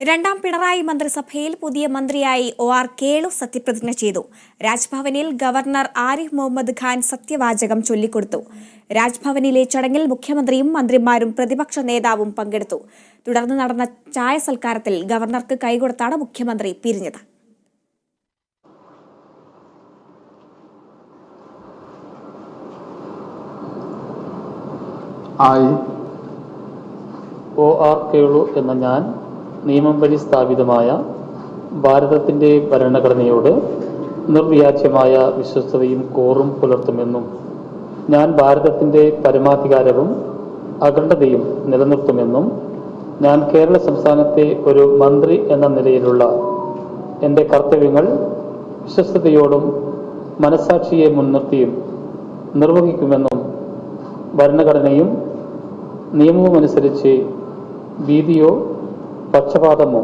രണ്ടാം പിണറായി മന്ത്രിസഭയിൽ പുതിയ മന്ത്രിയായി ഒ ആർ കേളു സത്യപ്രതിജ്ഞ ചെയ്തു. രാജ്ഭവനിൽ ഗവർണർ ആരിഫ് മുഹമ്മദ് ഖാൻ സത്യവാചകം ചൊല്ലിക്കൊടുത്തു. രാജ്ഭവനിലെ ചടങ്ങിൽ മുഖ്യമന്ത്രിയും മന്ത്രിമാരും പ്രതിപക്ഷ നേതാവും പങ്കെടുത്തു. തുടർന്ന് നടന്ന ചായ സൽക്കാരത്തിൽ ഗവർണർക്ക് കൈകൊടുത്താണ് മുഖ്യമന്ത്രി പിരിഞ്ഞത്. ആയി ഒ ആർ കേളു എന്ന ഞാൻ നിയമം വഴി സ്ഥാപിതമായ ഭാരതത്തിന്റെ ഭരണഘടനയോട് നിർവ്യാജ്യമായ വിശ്വസ്തതയും കോറും പുലർത്തുമെന്നും ഞാൻ ഭാരതത്തിന്റെ പരമാധികാരവും അഖണ്ഡതയും നിലനിർത്തുമെന്നും ഞാൻ കേരള സംസ്ഥാനത്തെ ഒരു മന്ത്രി എന്ന നിലയിലുള്ള എന്റെ കർത്തവ്യങ്ങൾ വിശ്വസ്തയോടും മനസാക്ഷിയെ മുൻനിർത്തിയും നിർവഹിക്കുമെന്നും ഭരണഘടനയും നിയമവുമനുസരിച്ച് ഭീതിയോ പക്ഷപാതമോ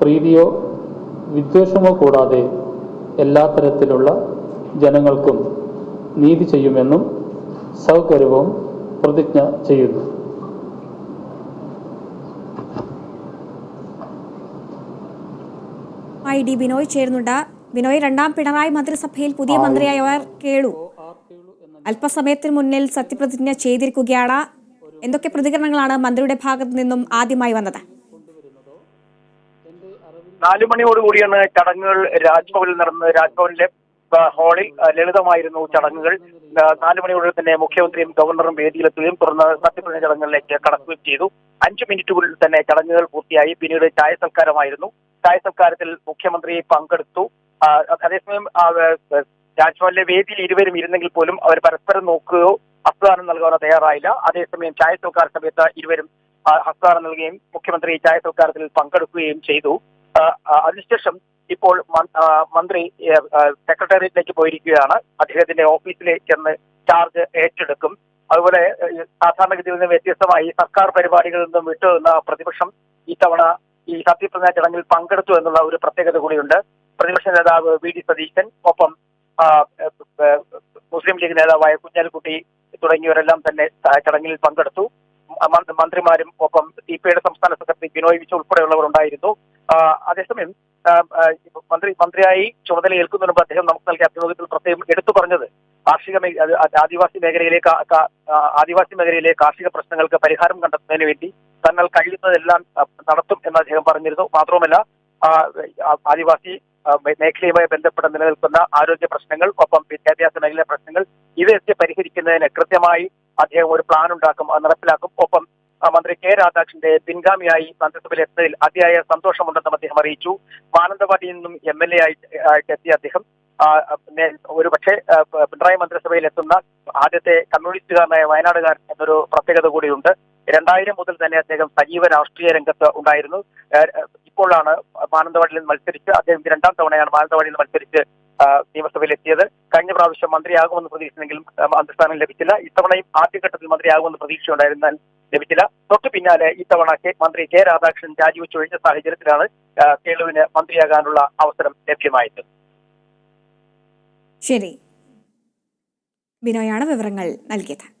പ്രീതിയോ വിദ്വേഷമോ കൂടാതെ എല്ലാ തരത്തിലുള്ള ജനങ്ങൾക്കും നീതി ചെയ്യുമെന്നും സൗകര്യവും പ്രതിജ്ഞ ചെയ്യുന്നു. ഐ ഡി ബിനോയ് ചേരുന്നുണ്ട്. ബിനോയ് രണ്ടാം പിണറായി മന്ത്രിസഭയിൽ പുതിയ മന്ത്രിയായി അവർ കേളു. അല്പസമയത്തിന് മുന്നിൽ സത്യപ്രതിജ്ഞ ചെയ്തിരിക്കുകയാണ്. എന്തൊക്കെ പ്രതികരണങ്ങളാണ് മന്ത്രിയുടെ ഭാഗത്തു നിന്നും ആദ്യമായി വന്നത്? നാലു മണിയോടുകൂടിയാണ് ചടങ്ങുകൾ. രാജ്ഭവനിൽ നടന്നത് രാജ്ഭവനിലെ ഹാളിൽ ലളിതമായിരുന്നു ചടങ്ങുകൾ. നാലു മണിയോടെ തന്നെ മുഖ്യമന്ത്രിയും ഗവർണറും വേദിയിലെത്തുകയും തുടർന്ന് സത്യപ്രതിജ്ഞ ചടങ്ങുകളിലേക്ക് കടക്കുകയും ചെയ്തു. അഞ്ചു മിനിറ്റുകളിൽ തന്നെ ചടങ്ങുകൾ പൂർത്തിയായി. പിന്നീട് ചായ സൽക്കാരമായിരുന്നു. ചായ സൽക്കാരത്തിൽ മുഖ്യമന്ത്രി പങ്കെടുത്തു. അതേസമയം രാജ്ഭവനിലെ വേദിയിൽ ഇരുവരും ഇരുന്നെങ്കിൽ പോലും അവർ പരസ്പരം നോക്കുകയോ ഹസ്തദാനം നൽകാനോ തയ്യാറായില്ല. അതേസമയം ചായ സൽക്കാര സമയത്ത് ഇരുവരും ഹസ്താനം നൽകുകയും മുഖ്യമന്ത്രി ചായ സൽക്കാരത്തിൽ പങ്കെടുക്കുകയും ചെയ്തു. അതിനുശേഷം ഇപ്പോൾ മന്ത്രി സെക്രട്ടേറിയറ്റിലേക്ക് പോയിരിക്കുകയാണ്. അദ്ദേഹത്തിന്റെ ഓഫീസിലേക്ക് ചെന്ന് ചാർജ് ഏറ്റെടുക്കും. അതുപോലെ സാധാരണഗതിയിൽ നിന്ന് വ്യത്യസ്തമായി സർക്കാർ പരിപാടികളിൽ നിന്നും വിട്ടു നിന്ന പ്രതിപക്ഷം ഇത്തവണ ഈ സത്യപ്രതിജ്ഞാ ചടങ്ങിൽ പങ്കെടുത്തു എന്നുള്ള ഒരു പ്രത്യേകത കൂടിയുണ്ട്. പ്രതിപക്ഷ നേതാവ് വി. ഡി. സതീശൻ ഒപ്പം മുസ്ലിം ലീഗ് നേതാവായ കുഞ്ഞാലിക്കുട്ടി തുടങ്ങിയവരെല്ലാം തന്നെ ചടങ്ങിൽ പങ്കെടുത്തു. മന്ത്രിമാരും ഒപ്പം സി പി ഐയുടെ സംസ്ഥാന സെക്രട്ടറി ബിനോയ് വിച്ച് ഉൾപ്പെടെയുള്ളവർ ഉണ്ടായിരുന്നു. അതേസമയം മന്ത്രി മന്ത്രിയായി ചുമതല ഏൽക്കുന്നതിന് മുമ്പ് അദ്ദേഹം നമുക്ക് നൽകിയ അഭിമുഖത്തിൽ പ്രത്യേകം എടുത്തു പറഞ്ഞത് കാർഷിക ആദിവാസി മേഖലയിലെ ആദിവാസി മേഖലയിലെ കാർഷിക പ്രശ്നങ്ങൾക്ക് പരിഹാരം കണ്ടെത്തുന്നതിന് വേണ്ടി തങ്ങൾ കഴിയുന്നതെല്ലാം നടത്തും എന്ന് അദ്ദേഹം പറഞ്ഞിരുന്നു. മാത്രവുമല്ല ആദിവാസി മേഖലയുമായി ബന്ധപ്പെട്ട് നിലനിൽക്കുന്ന ആരോഗ്യ പ്രശ്നങ്ങൾ ഒപ്പം വിദ്യാഭ്യാസ മേഖലയിലെ പ്രശ്നങ്ങൾ ഇവയൊക്കെ പരിഹരിക്കുന്നതിന് കൃത്യമായി അദ്ദേഹം ഒരു പ്ലാൻ ഉണ്ടാക്കും അത് നടപ്പിലാക്കും. ഒപ്പം മന്ത്രി കെ രാധാകൃഷ്ണന്റെ പിൻഗാമിയായി മന്ത്രിസഭയിൽ എത്തുന്നതിൽ അതിയായ സന്തോഷമുണ്ടെന്നും അദ്ദേഹം അറിയിച്ചു. മാനന്തവാടിയിൽ നിന്നും എം എൽ എ ആയിട്ട് എത്തിയ അദ്ദേഹം ഒരു പക്ഷേ പിണറായി മന്ത്രിസഭയിൽ എത്തുന്ന ആദ്യത്തെ കമ്മ്യൂണിസ്റ്റുകാരനായ വയനാടുകാരൻ എന്നൊരു പ്രത്യേകത കൂടിയുണ്ട്. രണ്ടായിരം മുതൽ തന്നെ അദ്ദേഹം സജീവ രാഷ്ട്രീയ രംഗത്ത് ഉണ്ടായിരുന്നു. ഇപ്പോഴാണ് മാനന്തവാടിയിൽ നിന്ന് മത്സരിച്ച് അദ്ദേഹം രണ്ടാം തവണയാണ് മാനന്തവാടിയിൽ നിന്ന് മത്സരിച്ച് എത്തിയത് കഴിഞ്ഞ പ്രാവശ്യം മന്ത്രിയാകുമെന്ന് പ്രതീക്ഷിച്ചെങ്കിലും മന്ത്രിസ്ഥാനം ലഭിച്ചില്ല. ഇത്തവണയും ആദ്യഘട്ടത്തിൽ മന്ത്രിയാകുമെന്ന് പ്രതീക്ഷയുണ്ടായിരുന്നാൽ ലഭിച്ചില്ല. തൊട്ടു പിന്നാലെ ഇത്തവണ മന്ത്രി കെ രാധാകൃഷ്ണൻ രാജിവെച്ചൊഴിഞ്ഞ സാഹചര്യത്തിലാണ് ആ, കേളുവിന് മന്ത്രിയാകാനുള്ള അവസരം ലഭ്യമായത്. ശരി. ബിനോയാണ് വിവരങ്ങൾ നൽകിയത്.